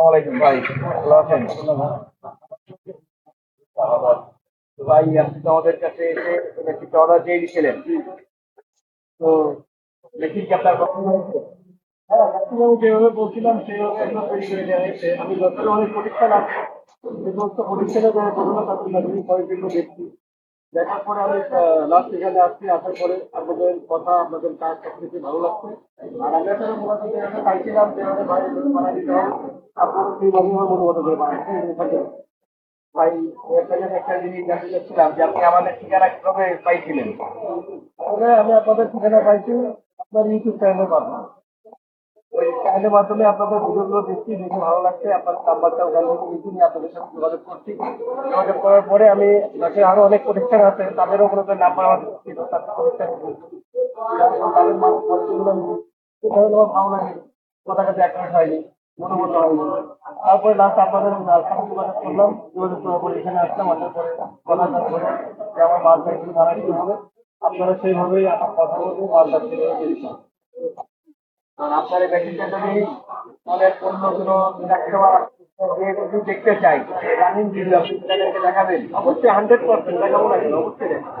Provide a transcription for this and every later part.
আলাইকুম ভাই। তো ভাই, আপনি তো আমাদের কাছে এসে অর্ডার দিয়ে দিয়েছিলেন। তো মেশিন কি আপনার হয়েছে হ্যাঁ যেভাবে বলছিলাম হয়েছে আমি যতটা অনেক প্রতিষ্ঠান আছে সমস্ত প্রতিষ্ঠানে করোনা তাদের দেখছি। দেখার পরে আমি লাস্ট এখানে আসছি, আসার পরে আপনাদের কথা, আপনাদের কাজ সব কিছু ভালো লাগছে। আর আমি আসলে মূলত যেভাবে চাইছিলাম যেভাবে ভাই বানিয়ে দিতে হবে। আপনারা সেইভাবে আমার মনোমত করে বানাচ্ছেন ভাই একটা জিনিস- জানতে চাচ্ছিলাম যে আপনি আমাদের ঠিকানা কীভাবে পাইছিলেন? আমি আপনাদের ঠিকানা পাইছি, আপনার ইউটিউব চ্যানেলের মাধ্যমে। চ্যানেলের মাধ্যমে আপনাদের ভিডিওগুলো দেখছি, দেখে ভালো লাগছে, আপনার নাম্বারটা ওখান থেকে নিয়ে আপনাদের সাথে যোগাযোগ করছি। যোগাযোগ করার পরে আমি বাকি আরও অনেক প্রতিষ্ঠান আছে, তাদেরও কোনো নাম্বার আমার ছিল, তাদের প্রতিষ্ঠান ভালো লাগে কথা কাছে অ্যাক্টিভ হয়নি মনোবল হয়নি। তারপরে লাস্ট আপনাদের সাথে যোগাযোগ করলাম, যোগাযোগ করার পরে এখানে আসলাম, আসার পরে কথাটা বলে যে আমার মালটা একটু বানাইতে হবে। আপনারা সেইভাবেই কথা বলব মালটা আপনার এই যদি আমাদের যদি দেখতে চাই, রানিং ভিডিও আপনি দেখাবেন অবশ্যই হান্ড্রেড পার্সেন্ট দেখাবো না, অবশ্যই দেখাবো।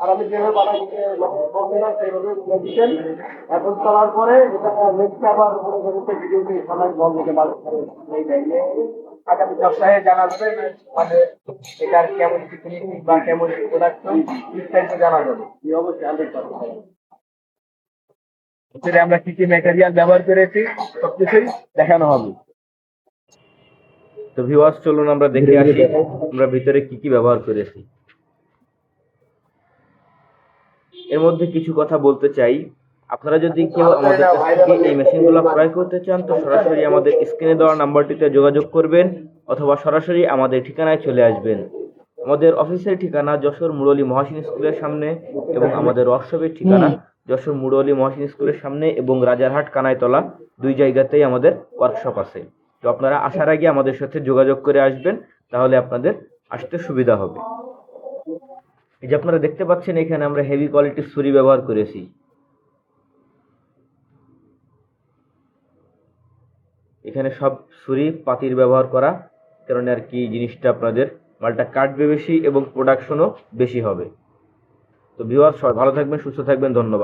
আর আমি যেভাবে দিচ্ছেন। এখন চলার পরে মনে আমরা কি কি ম্যাটেরিয়াল ব্যবহার করেছি, সবকিছুই দেখানো হবে। তো ভিউয়ার্স চলুন আমরা দেখে আসি, আমরা ভিতরে কি কি ব্যবহার করেছি। এর মধ্যে কিছু কথা বলতে চাই। আপনারা যদি কেউ আমাদের কাছ থেকে এই মেশিনগুলো ক্রয় করতে চান তো সরাসরি আমাদের স্ক্রিনে দেওয়া নাম্বারটিতে যোগাযোগ করবেন অথবা সরাসরি আমাদের ঠিকানায় চলে আসবেন। আমাদের অফিসের ঠিকানা যশোর মুরলী মহাসিন স্কুলের সামনে এবং আমাদের ওয়ার্কশপের ঠিকানা যশোর মুরলী মহাসিন স্কুলের সামনে এবং রাজারহাট কানাইতলা দুই জায়গাতেই আমাদের ওয়ার্কশপ আছে। তো আপনারা আসার আগে আমাদের সাথে যোগাযোগ করে আসবেন তাহলে আপনাদের আসতে সুবিধা হবে। এই যে আপনারা দেখতে পাচ্ছেন এখানে আমরা হেভি কোয়ালিটির ছুরি ব্যবহার করেছি। এখানে সব ছুরি পাতির ব্যবহার করা, কারণ আর কি জিনিসটা আপনাদের মালটা কাটবে বেশি এবং প্রোডাকশনও বেশি হবে। তো ভিউয়ার সবাই ভালো থাকবেন, সুস্থ থাকবেন, ধন্যবাদ।